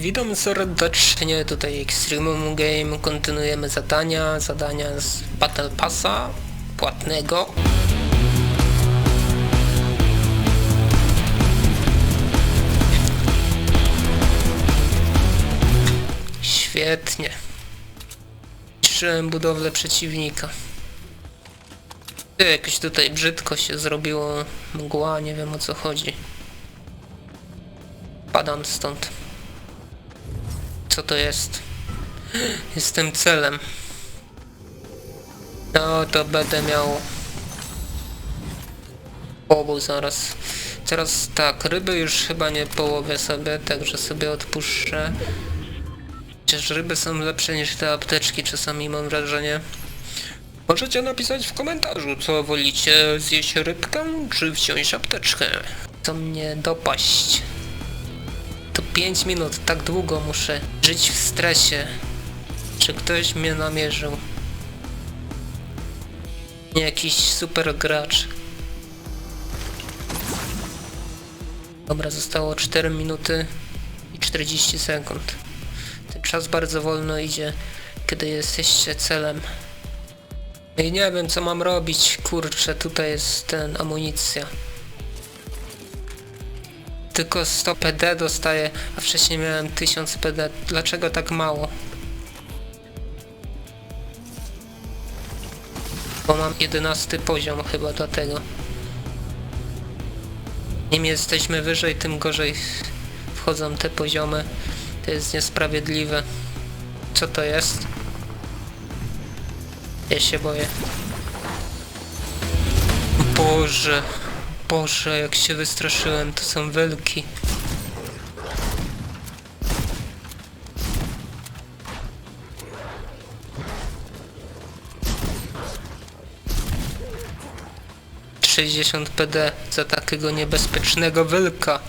Witam serdecznie, tutaj Extremum Game, kontynuujemy zadania, zadania z Battle Passa płatnego. Świetnie. Niszczyłem budowlę przeciwnika. Jakoś tutaj brzydko się zrobiło mgła, nie wiem o co chodzi. Padam stąd. Co to jest? Jestem celem. No to będę miał obu zaraz. Teraz tak, ryby już chyba nie połowię sobie, także sobie odpuszczę. Chociaż ryby są lepsze niż te apteczki, czasami mam wrażenie. Możecie napisać w komentarzu, co wolicie, zjeść rybkę, czy wziąć apteczkę. Co mnie dopaść. To 5 minut, tak długo muszę żyć w stresie. Czy ktoś mnie namierzył? Nie jakiś super gracz. Dobra, zostało 4 minuty i 40 sekund. Ten czas bardzo wolno idzie, kiedy jesteście celem. I nie wiem co mam robić, kurczę, tutaj jest ten amunicja. Tylko 100 PD dostaję, a wcześniej miałem 1000 PD. Dlaczego tak mało? Bo mam 11 poziom chyba dlatego. Im jesteśmy wyżej, tym gorzej wchodzą te poziomy. To jest niesprawiedliwe. Co to jest? Ja się boję. Boże, Boże, jak się wystraszyłem, to są wielki. Sześćdziesiąt PD za takiego niebezpiecznego wilka.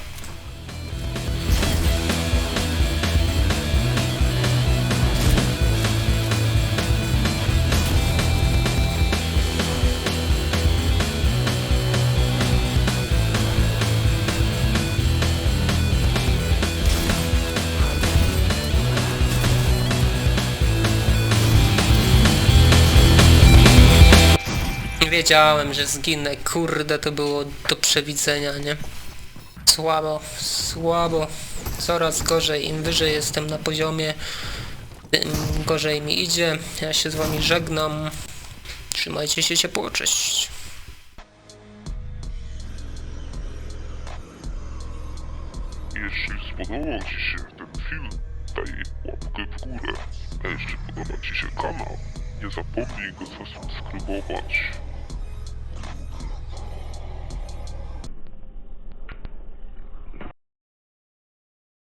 Wiedziałem, że zginę. Kurde, to było do przewidzenia, nie? Słabo, słabo. Coraz gorzej. Im wyżej jestem na poziomie, tym gorzej mi idzie. Ja się z wami żegnam. Trzymajcie się ciepło, cześć. Jeśli spodobał Ci się ten film, daj łapkę w górę. A jeśli podoba Ci się kanał, nie zapomnij go zasubskrybować.